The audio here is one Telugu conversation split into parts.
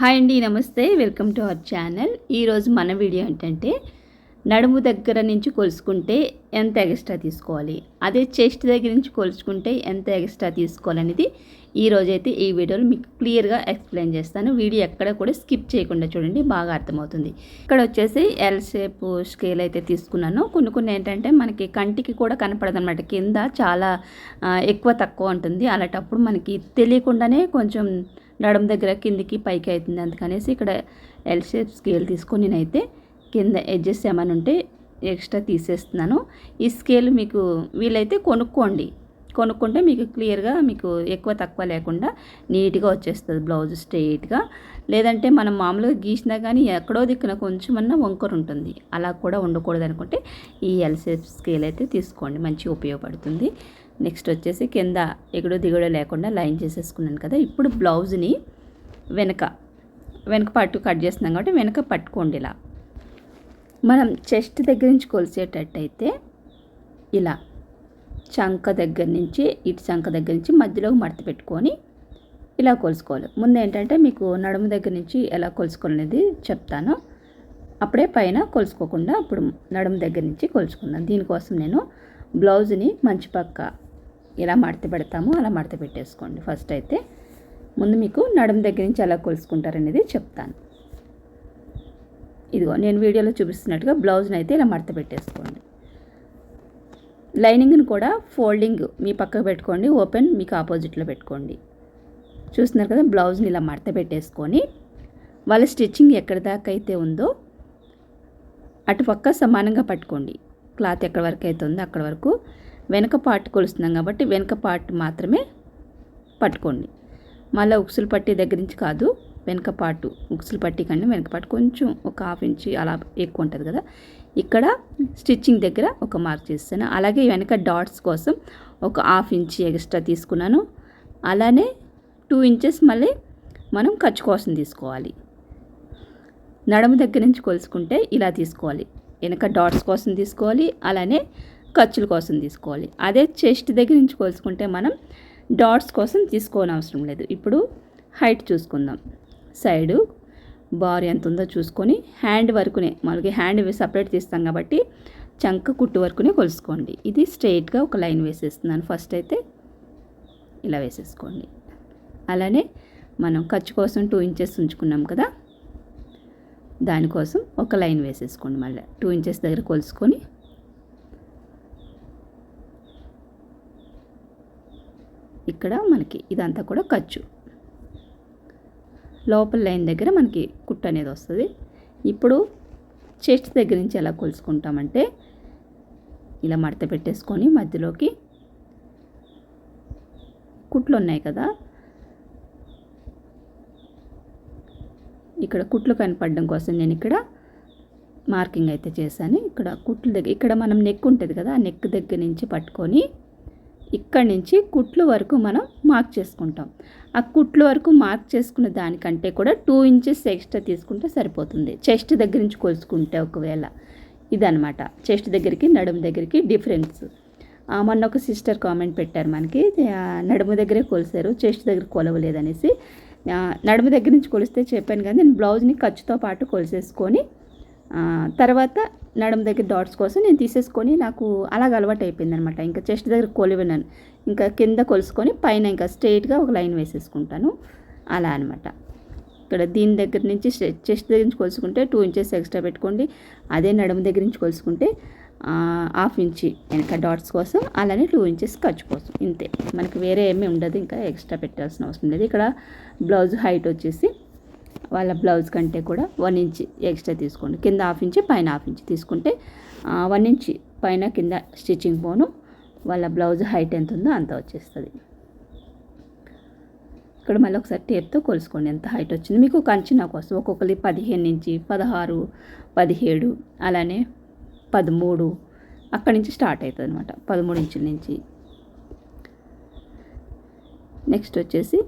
హాయ్ అండి నమస్తే. Welcome to our channel. ఈరోజు మన వీడియో ఏంటంటే నడుము దగ్గర నుంచి కొలుసుకుంటే ఎంత ఎక్స్ట్రా తీసుకోవాలి? అదే చెస్ట్ దగ్గర నుంచి కొలుచుకుంటే ఎంత ఎక్స్ట్రా తీసుకోవాలనేది ఈ రోజైతే ఈ వీడియోలో మీకు క్లియర్గా ఎక్స్ప్లెయిన్ చేస్తాను. వీడియో ఎక్కడ కూడా స్కిప్ చేయకుండా చూడండి బాగా అర్థమవుతుంది. ఇక్కడ వచ్చేసి ఎల్ షేప్ స్కేల్ అయితే తీసుకున్నాను. కొన్ని కొన్ని ఏంటంటే మనకి కంటికి కూడా కనపడదన్నమాట. కింద చాలా ఎక్కువ తక్కువ ఉంటుంది. అలాంటప్పుడు మనకి తెలియకుండానే కొంచెం నడుము దగ్గర కిందికి పైకి అవుతుంది. అందుకనేసి ఇక్కడ ఎల్ షేప్ స్కేల్ తీసుకొని నేనైతే కింద ఎడ్జెస్ ఏమైనా ఉంటే ఎక్స్ట్రా తీసేస్తున్నాను. ఈ స్కేల్ మీకు వీలైతే కొనుక్కోండి. కొనుక్కుంటే మీకు క్లియర్గా మీకు ఎక్కువ తక్కువ లేకుండా నీట్గా వచ్చేస్తుంది బ్లౌజ్ స్ట్రెయిట్గా లేదంటే మనం మామూలుగా గీసినా కానీ ఎక్కడో దిక్కున కొంచెమన్నా వంకర ఉంటుంది. అలా కూడా ఉండకూడదు అనుకుంటే ఈ ఎల్ షేప్ స్కేల్ అయితే తీసుకోండి. మంచిగా ఉపయోగపడుతుంది. నెక్స్ట్ వచ్చేసి కింద ఎగుడు దిగుడు లేకుండా లైన్ చేసేసుకున్నాను కదా. ఇప్పుడు బ్లౌజ్ని వెనక వెనక పట్టు కట్ చేస్తున్నాం కాబట్టి వెనక పట్టుకోండి ఇలా. మనం చెస్ట్ దగ్గర నుంచి కొలిసేటట్టయితే ఇలా చంక దగ్గర నుంచి ఇటు చంక దగ్గర నుంచి మధ్యలో మడత పెట్టుకొని ఇలా కొలుసుకోవాలి. ముందు ఏంటంటే మీకు నడుము దగ్గర నుంచి ఎలా కొలుసుకోవాలనేది చెప్తాను. అప్పుడే పైన కొలుసుకోకుండా ఇప్పుడు నడుము దగ్గర నుంచి కొలుసుకుందాం. దీనికోసం నేను బ్లౌజ్ని మంచి పక్క ఎలా మడత పెడతామో అలా మడత పెట్టేసుకోండి. ఫస్ట్ అయితే ముందు మీకు నడుం దగ్గర నుంచి ఎలా కొలుసుకుంటారనేది చెప్తాను. ఇదిగో నేను వీడియోలో చూపిస్తున్నట్టుగా బ్లౌజ్ని అయితే ఇలా మడత పెట్టేసుకోండి. లైనింగ్ని కూడా ఫోల్డింగ్ మీ పక్కకు పెట్టుకోండి ఓపెన్ మీకు ఆపోజిట్లో పెట్టుకోండి. చూస్తున్నారు కదా బ్లౌజ్ని ఇలా మడత పెట్టేసుకొని వాళ్ళ స్టిచ్చింగ్ ఎక్కడి దాకా అయితే ఉందో అటుపక్క సమానంగా పట్టుకోండి. క్లాత్ ఎక్కడి వరకు అయితే ఉందో అక్కడ వరకు వెనక పార్ట్ కొలుస్తున్నాం కాబట్టి వెనక పార్ట్ మాత్రమే పట్టుకోండి. మళ్ళీ ఉక్సులు పట్టి దగ్గర నుంచి కాదు వెనక పాటు ఉక్సులు పట్టి కంటే వెనక పాటు కొంచెం ఒక హాఫ్ ఇంచ్ అలా ఎక్కువ ఉంటుంది కదా. ఇక్కడ స్టిచ్చింగ్ దగ్గర ఒక మార్క్ చేస్తాను. అలాగే వెనక డాట్స్ కోసం ఒక హాఫ్ ఇంచ్ ఎక్స్ట్రా తీసుకున్నాను. అలానే టూ ఇంచెస్ మళ్ళీ మనం ఖర్చు కోసం తీసుకోవాలి. నడుము దగ్గర నుంచి కొలుసుకుంటే ఇలా తీసుకోవాలి. వెనక డాట్స్ కోసం తీసుకోవాలి. అలానే ఖర్చుల కోసం తీసుకోవాలి. అదే చెస్ట్ దగ్గర నుంచి కొలుసుకుంటే మనం డాట్స్ కోసం తీసుకోని అవసరం లేదు. ఇప్పుడు హైట్ చూసుకుందాం. సైడు బార్ ఎంత ఉందో చూసుకొని హ్యాండ్ వరకునే మనకి హ్యాండ్ సపరేట్ తీస్తాం కాబట్టి చంక కుట్టు వరకునే కొలుసుకోండి. ఇది స్ట్రైట్గా ఒక లైన్ వేసేస్తున్నాను. ఫస్ట్ అయితే ఇలా వేసేసుకోండి. అలానే మనం ఖర్చు కోసం టూ ఇంచెస్ ఉంచుకున్నాం కదా దానికోసం ఒక లైన్ వేసేసుకోండి మళ్ళీ. టూ ఇంచెస్ దగ్గర కొలుసుకొని ఇక్కడ మనకి ఇదంతా కూడా ఖర్చు. లోపల లైన్ దగ్గర మనకి కుట్టు అనేది వస్తుంది. ఇప్పుడు చెస్ట్ దగ్గర నుంచి ఎలా కొలుసుకుంటామంటే ఇలా మడత పెట్టేసుకొని మధ్యలోకి కుట్లు ఉన్నాయి కదా. ఇక్కడ కుట్లు కనపడడం కోసం నేను ఇక్కడ మార్కింగ్ అయితే చేశాను. ఇక్కడ కుట్లు దగ్గర ఇక్కడ మనం నెక్ ఉంటుంది కదా ఆ నెక్ దగ్గర నుంచి పట్టుకొని ఇక్కడి నుంచి కుట్లు వరకు మనం మార్క్ చేసుకుంటాం. ఆ కుట్లు వరకు మార్క్ చేసుకున్న దానికంటే కూడా టూ ఇంచెస్ ఎక్స్ట్రా తీసుకుంటే సరిపోతుంది. చెస్ట్ దగ్గర నుంచి కొలుచుకుంటే ఒకవేళ. ఇదనమాట చెస్ట్ దగ్గరికి నడుము దగ్గరికి డిఫరెన్స్. మొన్న ఒక సిస్టర్ కామెంట్ పెట్టారు మనకి. నడుము దగ్గరే కొలిసారు చెస్ట్ దగ్గర కొలవలేదనేసి. నడుము దగ్గర నుంచి కొలిస్తే చెప్పాను కానీ నేను బ్లౌజ్ని ఖర్చుతో పాటు కొలిసేసుకొని తర్వాత నడుము దగ్గర డాట్స్ కోసం నేను తీసేసుకొని నాకు అలాగ అలవాటు అయిపోయింది అనమాట ఇంకా చెస్ట్ దగ్గర కొలివినాను ఇంకా కింద కొలుసుకొని పైన ఇంకా స్ట్రైట్గా ఒక లైన్ వేసేసుకుంటాను. అలా అనమాట. ఇక్కడ దీని దగ్గర నుంచి చెస్ట్ దగ్గర నుంచి కొలుసుకుంటే టూ ఇంచెస్ ఎక్స్ట్రా పెట్టుకోండి. అదే నడుము దగ్గర నుంచి కొలుసుకుంటే హాఫ్ ఇంచి వెనక డాట్స్ కోసం అలానే టూ ఇంచెస్ ఖర్చు కోసం. ఇంతే. మనకి వేరే ఏమీ ఉండదు. ఇంకా ఎక్స్ట్రా పెట్టాల్సిన అవసరం లేదు. ఇక్కడ బ్లౌజ్ హైట్ వచ్చేసి వాళ్ళ బ్లౌజ్ కంటే కూడా వన్ ఇంచ్ ఎక్స్ట్రా తీసుకోండి. కింద హాఫ్ ఇంచ్ పైన హాఫ్ ఇంచ్ తీసుకుంటే వన్ ఇంచ్ పైన కింద స్టిచ్చింగ్ పోను వాళ్ళ బ్లౌజ్ హైట్ ఎంత ఉందో అంత వచ్చేస్తుంది. ఇక్కడ మళ్ళీ ఒకసారి టేప్తో కొలుసుకోండి ఎంత హైట్ వచ్చింది. మీకు ఒక నాకు కోసం ఒక్కొక్కరి పదిహేను నుంచి పదహారు పదిహేడు అలానే పదమూడు అక్కడి నుంచి స్టార్ట్ అవుతుంది అనమాట పదమూడు ఇంచుల నుంచి. నెక్స్ట్ వచ్చేసి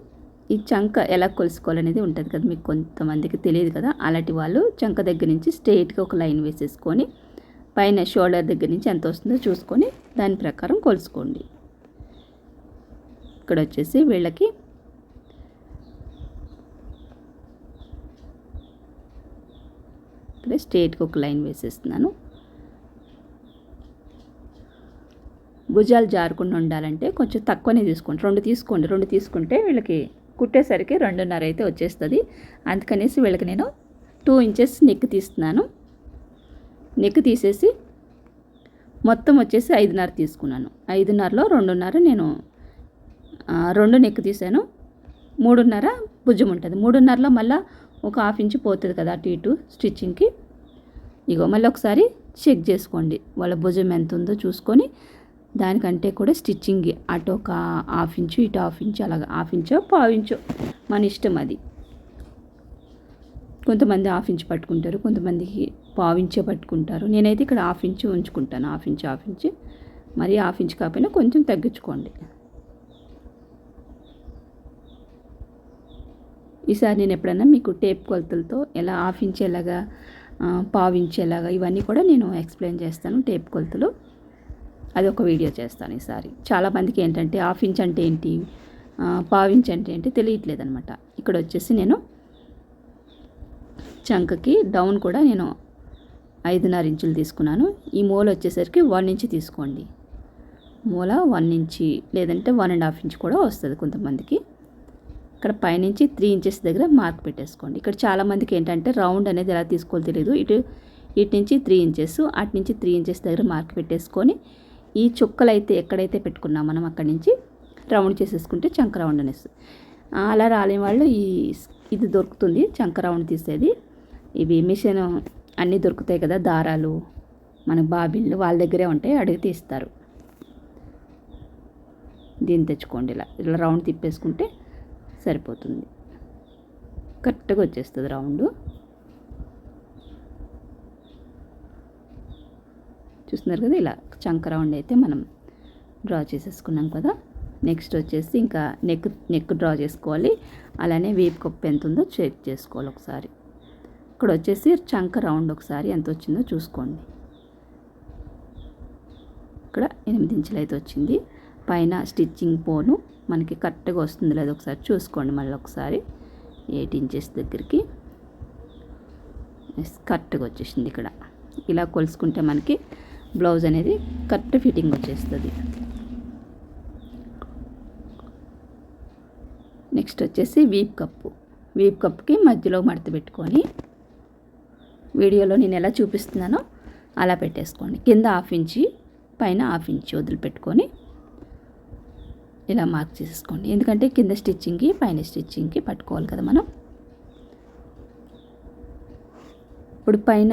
ఈ చంక ఎలా కొలుసుకోవాలనేది ఉంటుంది కదా మీకు కొంతమందికి తెలియదు కదా అలాంటి వాళ్ళు చంక దగ్గర నుంచి స్ట్రైట్గా ఒక లైన్ వేసేసుకొని పైన షోల్డర్ దగ్గర నుంచి ఎంత వస్తుందో చూసుకొని దాని ప్రకారం కొలుసుకోండి. ఇక్కడ వచ్చేసి వీళ్ళకి ఇక్కడ స్ట్రేట్గా ఒక లైన్ వేసేస్తున్నాను. భుజాలు జారకుండా ఉండాలంటే కొంచెం తక్కువనే తీసుకోండి. రెండు తీసుకోండి. రెండు తీసుకుంటే వీళ్ళకి కుట్టేసరికి రెండున్నర అయితే వచ్చేస్తుంది. అందుకనేసి వీళ్ళకి నేను టూ ఇంచెస్ నెక్ తీస్తున్నాను. నెక్ తీసేసి మొత్తం వచ్చేసి ఐదున్నర తీసుకున్నాను. ఐదున్నరలో రెండున్నర నేను రెండు నెక్ తీసాను. మూడున్నర భుజం ఉంటుంది. మూడున్నరలో మళ్ళీ ఒక హాఫ్ ఇంచ్ పోతుంది కదా అటు ఇటు స్టిచ్చింగ్కి ఇగో మళ్ళీ ఒకసారి చెక్ చేసుకోండి. వాళ్ళ భుజం ఎంత ఉందో చూసుకొని దానికంటే కూడా స్టిచ్చింగ్ అటు ఒక హాఫ్ ఇంచు ఇటు హాఫ్ ఇంచు అలాగా హాఫ్ ఇంచో పావు ఇంచో మన ఇష్టం అది. కొంతమంది హాఫ్ ఇంచ్ పట్టుకుంటారు కొంతమందికి పావు ఇంచే పట్టుకుంటారు. నేనైతే ఇక్కడ హాఫ్ ఇంచు ఉంచుకుంటాను హాఫ్ ఇంచ్ హాఫ్ ఇంచ్. మరి హాఫ్ ఇంచ్ కాకపోయినా కొంచెం తగ్గించుకోండి. ఈసారి నేను ఎప్పుడైనా మీకు టేప్ కొలతలతో ఎలా హాఫ్ ఇంచ్ ఎలాగా పావు ఇంచ్ ఎలాగా ఇవన్నీ కూడా నేను ఎక్స్ప్లెయిన్ చేస్తాను టేప్ కొలతలు. అది ఒక వీడియో చేస్తాను ఈసారి. చాలామందికి ఏంటంటే హాఫ్ ఇంచ్ అంటే ఏంటి పావు ఇంచ్ అంటే ఏంటి తెలియట్లేదు అనమాట ఇక్కడ వచ్చేసి నేను చంకకి డౌన్ కూడా నేను ఐదున్నర ఇంచులు తీసుకున్నాను. ఈ మూల వచ్చేసరికి వన్ ఇంచ్ తీసుకోండి. మూల వన్ ఇంచి లేదంటే వన్ అండ్ హాఫ్ ఇంచ్ కూడా వస్తుంది కొంతమందికి. ఇక్కడ పైనుంచి త్రీ ఇంచెస్ దగ్గర మార్క్ పెట్టేసుకోండి. ఇక్కడ చాలామందికి ఏంటంటే రౌండ్ అనేది ఎలా తీసుకోవాలో తెలియదు ఇటు ఇటు నుంచి త్రీ ఇంచెస్ అటు నుంచి త్రీ ఇంచెస్ దగ్గర మార్క్ పెట్టేసుకొని ఈ చుక్కలైతే ఎక్కడైతే పెట్టుకున్నాం మనం అక్కడి నుంచి రౌండ్ చేసేసుకుంటే చంక రౌండ్ అనేసి. అలా రాలేని వాళ్ళు ఈ ఇది దొరుకుతుంది చంక రౌండ్ తీసేది. ఇవి మిషన్ అన్నీ దొరుకుతాయి కదా దారాలు మన బాబిళ్ళు వాళ్ళ దగ్గరే ఉంటాయి అడిగి తీస్తారు. దీన్ని తెచ్చుకోండి ఇలా. ఇలా రౌండ్ తిప్పేసుకుంటే సరిపోతుంది. కరెక్ట్గా వచ్చేస్తుంది రౌండ్. చూస్తున్నారు కదా ఇలా చంక రౌండ్ అయితే మనం డ్రా చేసేసుకున్నాం కదా. నెక్స్ట్ వచ్చేసి ఇంకా నెక్ నెక్ డ్రా చేసుకోవాలి. అలానే వేపు కప్పు ఎంత ఉందో చెక్ చేసుకోవాలి ఒకసారి. ఇక్కడ వచ్చేసి చంక రౌండ్ ఒకసారి ఎంత వచ్చిందో చూసుకోండి. ఇక్కడ ఎనిమిది ఇంచులు అయితే వచ్చింది. పైన స్టిచ్చింగ్ పోను మనకి కరెక్ట్గా వస్తుంది లేదు ఒకసారి చూసుకోండి మళ్ళీ ఒకసారి. ఎయిట్ ఇంచెస్ దగ్గరికి కరెక్ట్గా వచ్చేసింది ఇక్కడ. ఇలా కొలుసుకుంటే మనకి బ్లౌజ్ అనేది కరెక్ట్ ఫిట్టింగ్ వచ్చేస్తుంది. నెక్స్ట్ వచ్చేసి వీప్ కప్పు. వీప్ కప్కి మధ్యలో మడత పెట్టుకొని వీడియోలో నేను ఎలా చూపిస్తున్నానో అలా పెట్టేసుకోండి. కింద హాఫ్ ఇంచి పైన హాఫ్ ఇంచి వదిలిపెట్టుకొని ఇలా మార్క్ చేసేసుకోండి. ఎందుకంటే కింద స్టిచ్చింగ్కి పైన స్టిచ్చింగ్కి పట్టుకోవాలి కదా మనం. ఇప్పుడు పైన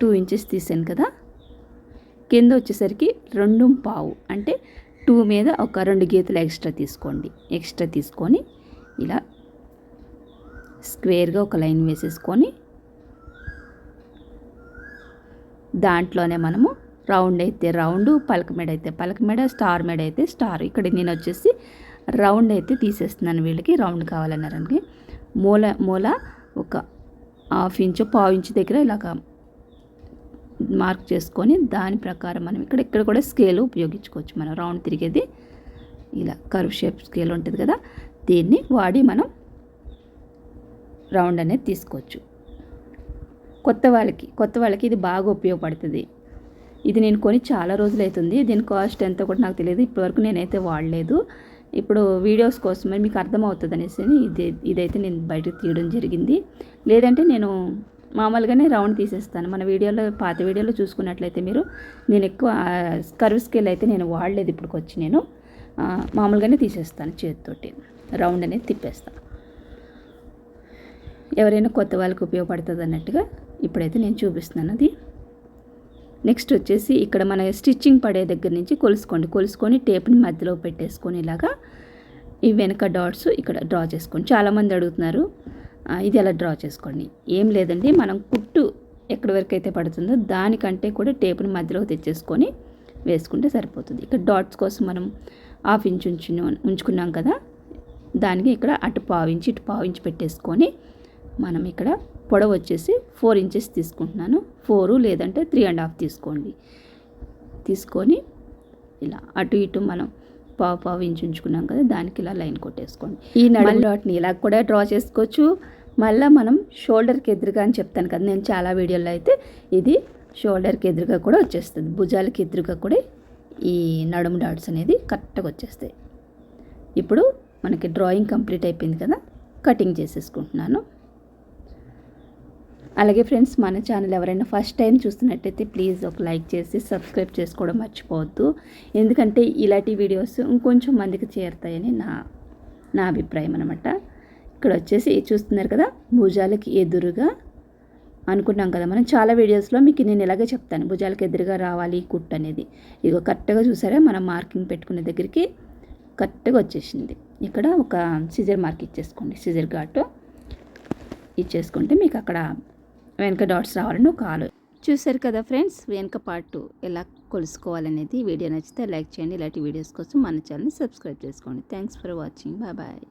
టూ ఇంచెస్ తీసాను కదా కింద వచ్చేసరికి రెండు పావు అంటే టూ మీద ఒక రెండు గీతలు ఎక్స్ట్రా తీసుకోండి. ఎక్స్ట్రా తీసుకొని ఇలా స్క్వేర్గా ఒక లైన్ వేసేసుకొని దాంట్లోనే మనము రౌండ్ అయితే రౌండ్ పలక మెడ అయితే పలక మెడ స్టార్ మెడ అయితే స్టార్. ఇక్కడ నేను వచ్చేసి రౌండ్ అయితే తీసేస్తున్నాను వీళ్ళకి రౌండ్ కావాలన్నారని మూల మూల ఒక హాఫ్ ఇంచు పావు ఇంచు దగ్గర ఇలాగ మార్క్ చేసుకొని దాని ప్రకారం మనం ఇక్కడ ఇక్కడ కూడా స్కేల్ ఉపయోగించుకోవచ్చు. మనం రౌండ్ తిరిగేది ఇలా కర్వ్ షేప్ స్కేల్ ఉంటుంది కదా దీన్ని వాడి మనం రౌండ్ అనేది తీసుకోవచ్చు. కొత్త వాళ్ళకి కొత్త వాళ్ళకి ఇది బాగా ఉపయోగపడుతుంది. ఇది నేను కొని చాలా రోజులు అవుతుంది దీని కాస్ట్ ఎంతో కూడా నాకు తెలియదు. ఇప్పటివరకు నేనైతే వాడలేదు. ఇప్పుడు వీడియోస్ కోసమే మీకు అర్థమవుతుంది అనేసి ఇది ఇదైతే నేను బయటకు తీయడం జరిగింది. లేదంటే నేను మామూలుగానే రౌండ్ తీసేస్తాను. మన వీడియోలో పాత వీడియోలో చూసుకున్నట్లయితే మీరు నేను ఎక్కువ కర్వ్ స్కేల్ అయితే నేను వాడలేదు ఇప్పటికి వచ్చి నేను మామూలుగానే తీసేస్తాను చేతితోటి. రౌండ్ అనేది తిప్పేస్తాను. ఎవరైనా కొత్త వాళ్ళకి ఉపయోగపడుతుంది అన్నట్టుగా ఇప్పుడైతే నేను చూపిస్తున్నాను అది. నెక్స్ట్ వచ్చేసి ఇక్కడ మన స్టిచ్చింగ్ పడే దగ్గర నుంచి కొలుసుకోండి. కొలుసుకొని టేప్ని మధ్యలో పెట్టేసుకొని ఇలాగా ఈ వెనక డాట్స్ ఇక్కడ డ్రా చేసుకోండి చాలామంది అడుగుతున్నారు ఇది ఎలా డ్రా చేసుకోండి. ఏం లేదండి మనం కుట్టు ఎక్కడి వరకు అయితే పడుతుందో దానికంటే కూడా టేపుని మధ్యలో తెచ్చేసుకొని వేసుకుంటే సరిపోతుంది. ఇక్కడ డాట్స్ కోసం మనం హాఫ్ ఇంచ్ ఉంచు ఉంచుకున్నాం కదా దానికి ఇక్కడ అటు పావు ఇటు పావు పెట్టేసుకొని మనం ఇక్కడ పొడవు వచ్చేసి ఫోర్ ఇంచెస్ తీసుకుంటున్నాను. ఫోరు లేదంటే త్రీ అండ్ హాఫ్ తీసుకోండి. తీసుకొని ఇలా అటు ఇటు మనం పావు పావు ఇంచు ఉంచుకున్నాం కదా దానికి ఇలా లైన్ కొట్టేసుకోండి. ఈ నడుము డాట్ని ఇలా కూడా డ్రా చేసుకోవచ్చు. మళ్ళీ మనం షోల్డర్కి ఎదురుగా అని చెప్తాను కదా నేను చాలా వీడియోలో అయితే ఇది షోల్డర్కి ఎదురుగా కూడా వచ్చేస్తుంది. భుజాలకి ఎదురుగా కూడా ఈ నడుము డాట్స్ అనేది కరెక్ట్గా వచ్చేస్తాయి. ఇప్పుడు మనకి డ్రాయింగ్ కంప్లీట్ అయిపోయింది కదా కటింగ్ చేసేసుకుంటున్నాను. అలాగే ఫ్రెండ్స్ మన ఛానల్ ఎవరైనా ఫస్ట్ టైం చూస్తున్నట్టయితే ప్లీజ్ ఒక లైక్ చేసి సబ్స్క్రైబ్ చేసుకోవడం మర్చిపోవద్దు. ఎందుకంటే ఇలాంటి వీడియోస్ ఇంకొంచెం మందికి చేరుతాయని నా నా అభిప్రాయం అనమాట ఇక్కడ వచ్చేసి చూస్తున్నారు కదా భుజాలకి ఎదురుగా అనుకున్నాం కదా మనం. చాలా వీడియోస్లో మీకు నేను ఇలాగే చెప్తాను. భుజాలకు ఎదురుగా రావాలి కుట్ అనేది. ఇదిగో కరెక్ట్గా చూసారా? మనం మార్కింగ్ పెట్టుకునే దగ్గరికి కరెక్ట్గా వచ్చేసింది. ఇక్కడ ఒక సిజర్ మార్క్ ఇచ్చేసుకోండి. సిజర్ ఘాటు ఇచ్చేసుకుంటే మీకు అక్కడ వెనక డాట్స్ రావాలని ఒక ఆలోచన చూశారు కదా ఫ్రెండ్స్ వెనక పార్ట్ ఎలా కొలుసుకోవాలనేది. వీడియో నచ్చితే లైక్ చేయండి ఇలాంటి వీడియోస్ కోసం మన ఛానల్ని సబ్స్క్రైబ్ చేసుకోండి. Thanks for watching. Bye bye.